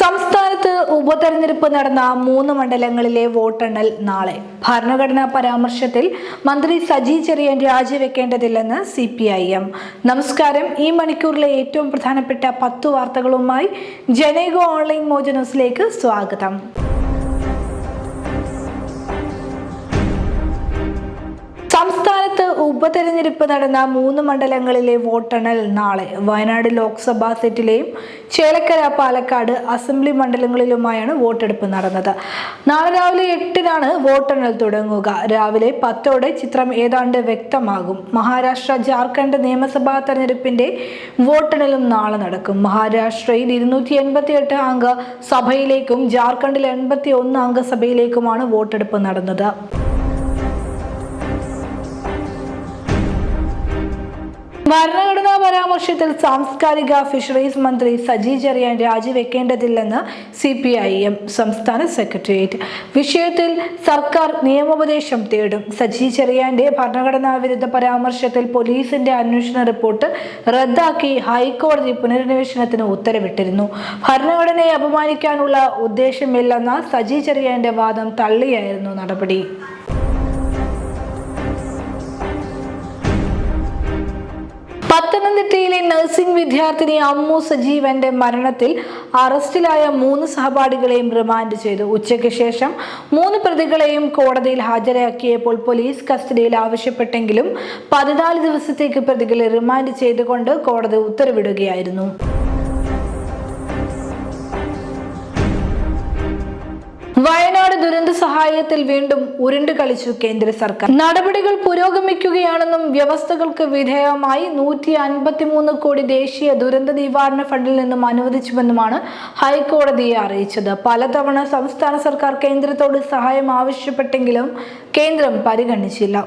സംസ്ഥാനത്ത് ഉപതെരഞ്ഞെടുപ്പ് നടന്ന മൂന്ന് മണ്ഡലങ്ങളിലെ വോട്ടെണ്ണൽ നാളെ. ഭരണഘടനാ പരാമർശത്തിൽ മന്ത്രി സജി ചെറിയൻ രാജിവെക്കേണ്ടതില്ലെന്ന് സി പി ഐ എം നമസ്കാരം. ഈ മണിക്കൂറിലെ ഏറ്റവും പ്രധാനപ്പെട്ട പത്തു വാർത്തകളുമായി ജനേഗോ ഓൺലൈൻ മോജ സ്വാഗതം. ഉപതെരഞ്ഞെടുപ്പ് നടന്ന മൂന്ന് മണ്ഡലങ്ങളിലെ വോട്ടെണ്ണൽ നാളെ. വയനാട് ലോക്സഭാ സെറ്റിലെയും ചേലക്കര പാലക്കാട് അസംബ്ലി മണ്ഡലങ്ങളിലുമായാണ് വോട്ടെടുപ്പ് നടന്നത്. നാളെ രാവിലെ എട്ടിനാണ് വോട്ടെണ്ണൽ തുടങ്ങുക. രാവിലെ പത്തോടെ ചിത്രം ഏതാണ്ട് വ്യക്തമാകും. മഹാരാഷ്ട്ര ജാർഖണ്ഡ് നിയമസഭാ തെരഞ്ഞെടുപ്പിന്റെ വോട്ടെണ്ണലും നാളെ നടക്കും. മഹാരാഷ്ട്രയിൽ ഇരുന്നൂറ്റി എൺപത്തി എട്ട് അംഗ സഭയിലേക്കും ജാർഖണ്ഡിൽ എൺപത്തി ഒന്ന് അംഗസഭയിലേക്കുമാണ് വോട്ടെടുപ്പ് നടന്നത്. ഭരണഘടനാ പരാമർശത്തിൽ സാംസ്കാരിക ഫിഷറീസ് മന്ത്രി സജി ചെറിയാൻ രാജിവെക്കേണ്ടതില്ലെന്ന് സി പി ഐ എം സംസ്ഥാന സെക്രട്ടേറിയറ്റ്. വിഷയത്തിൽ സർക്കാർ നിയമോപദേശം തേടും. സജി ചെറിയാന്റെ ഭരണഘടനാ വിരുദ്ധ പരാമർശത്തിൽ പോലീസിന്റെ അന്വേഷണ റിപ്പോർട്ട് റദ്ദാക്കി ഹൈക്കോടതി പുനരന്വേഷണത്തിന് ഉത്തരവിട്ടിരുന്നു. ഭരണഘടനയെ അപമാനിക്കാനുള്ള ഉദ്ദേശമില്ലെന്ന സജി ചെറിയാന്റെ വാദം തള്ളിയായിരുന്നു നടപടി. പത്തനംതിട്ടയിലെ നഴ്സിംഗ് വിദ്യാർത്ഥിനി അമ്മു സജീവന്റെ മരണത്തിൽ അറസ്റ്റിലായ മൂന്ന് സഹപാഠികളെയും റിമാൻഡ് ചെയ്തു. ഉച്ചയ്ക്ക് ശേഷം മൂന്ന് പ്രതികളെയും കോടതിയിൽ ഹാജരാക്കിയപ്പോൾ പോലീസ് കസ്റ്റഡിയിൽ ആവശ്യപ്പെട്ടെങ്കിലും പതിനാല് ദിവസത്തേക്ക് പ്രതികളെ റിമാൻഡ് ചെയ്തുകൊണ്ട് കോടതി ഉത്തരവിടുകയായിരുന്നു. വയനാട് സഹായത്തിൽ വീണ്ടും ഉരുണ്ട് കളിച്ചു കേന്ദ്ര സർക്കാർ. നടപടികൾ പുരോഗമിക്കുകയാണെന്നും വ്യവസ്ഥകൾക്ക് വിധേയമായി നൂറ്റി അൻപത്തിമൂന്ന് കോടി ദേശീയ ദുരന്ത നിവാരണ ഫണ്ടിൽ നിന്നും അനുവദിച്ചുവെന്നുമാണ് ഹൈക്കോടതിയെ അറിയിച്ചത്. പലതവണ സംസ്ഥാന സർക്കാർ കേന്ദ്രത്തോട് സഹായം ആവശ്യപ്പെട്ടെങ്കിലും കേന്ദ്രം പരിഗണിച്ചില്ല.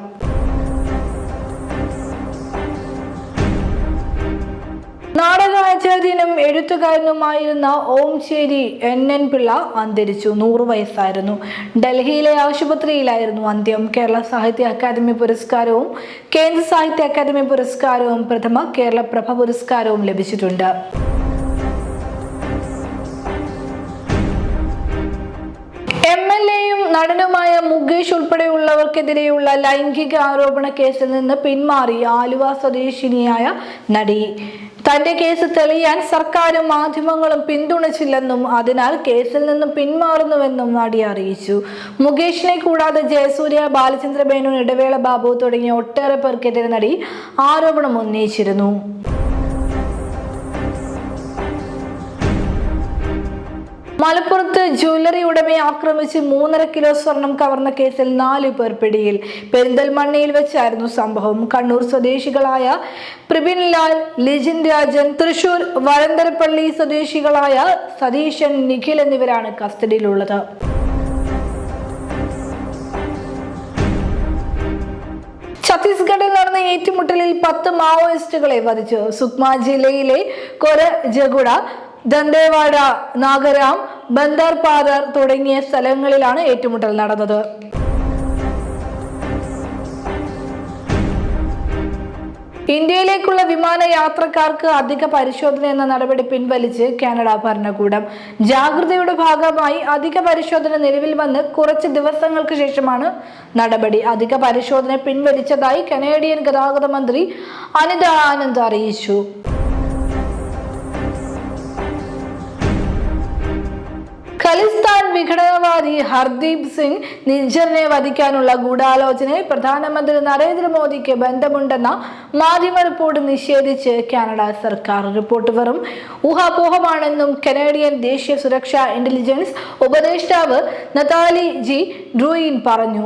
നാടകാചാര്യനും എഴുത്തുകാരനുമായിരുന്ന ഓംശേരി എൻ എൻ പിള്ള അന്തരിച്ചു. നൂറു വയസ്സായിരുന്നു. ഡൽഹിയിലെ ആശുപത്രിയിലായിരുന്നു അന്ത്യം. കേരള സാഹിത്യ അക്കാദമി പുരസ്കാരവും കേന്ദ്ര സാഹിത്യ അക്കാദമി പുരസ്കാരവും പ്രഥമ കേരള പ്രഭ പുരസ്കാരവും ലഭിച്ചിട്ടുണ്ട്. മുകേഷ് ഉൾപ്പെടെയുള്ളവർക്കെതിരെയുള്ള ലൈംഗിക ആരോപണ കേസിൽ നിന്ന് പിന്മാറി ആലുവ സ്വദേശിനിയായ നടി. തന്റെ കേസ് തെളിയാൻ സർക്കാരും മാധ്യമങ്ങളും പിന്തുണച്ചില്ലെന്നും അതിനാൽ കേസിൽ നിന്നും പിന്മാറുന്നുവെന്നും നടി അറിയിച്ചു. മുകേഷിനെ കൂടാതെ ജയസൂര്യ ബാലചന്ദ്ര മേനോൻ ഇടവേള ബാബു തുടങ്ങിയ ഒട്ടേറെ പേർക്കെതിരെ നടി ആരോപണം ഉന്നയിച്ചിരുന്നു. മലപ്പുറത്ത് ജ്വല്ലറി ഉടമയെ ആക്രമിച്ച് മൂന്നര കിലോ സ്വർണം കവർന്ന കേസിൽ നാലു പേർ പിടിയിൽ. പെരിന്തൽമണ്ണയിൽ വെച്ചായിരുന്നു സംഭവം. കണ്ണൂർ സ്വദേശികളായ പ്രബിൻലാൽ ലിജിൻ രാജൻ തൃശൂർ വരന്തരപ്പള്ളി സ്വദേശികളായ സതീശൻ നിഖിൽ എന്നിവരാണ് കസ്റ്റഡിയിലുള്ളത്. ഛത്തീസ്ഗഡിൽ നടന്ന ഏറ്റുമുട്ടലിൽ പത്ത് മാവോയിസ്റ്റുകളെ വധിച്ചു. സുക്മ ജില്ലയിലെ കൊര ജഗുഡ ദന്തേവാഡ നാഗരാം ബന്ദർപാദർ തുടങ്ങിയ സ്ഥലങ്ങളിലാണ് ഏറ്റുമുട്ടൽ നടന്നത്. ഇന്ത്യയിലേക്കുള്ള വിമാന യാത്രക്കാർക്ക് അധിക പരിശോധന എന്ന നടപടി പിൻവലിച്ച് കാനഡ ഭരണകൂടം. ജാഗ്രതയുടെ ഭാഗമായി അധിക പരിശോധന നിലവിൽ വന്ന് കുറച്ച് ദിവസങ്ങൾക്ക് ശേഷമാണ് നടപടി. അധിക പരിശോധന പിൻവലിച്ചതായി കനേഡിയൻ ഗതാഗത മന്ത്രി അനിത ആനന്ദ് അറിയിച്ചു. വിഘടനവാദി ഹർദീപ് സിംഗ് നിജറിനെ വധിക്കാനുള്ള ഗൂഢാലോചനയിൽ പ്രധാനമന്ത്രി നരേന്ദ്രമോദിക്ക് ബന്ധമുണ്ടെന്ന മാധ്യമ റിപ്പോർട്ട് നിഷേധിച്ച് കാനഡ സർക്കാർ റിപ്പോർട്ട് വെറും ഊഹാപോഹമാണെന്നും കനേഡിയൻ ദേശീയ സുരക്ഷാ ഇന്റലിജൻസ് ഉപദേഷ്ടാവ് നതാലി ജി ഡ്രൂയിൻ പറഞ്ഞു.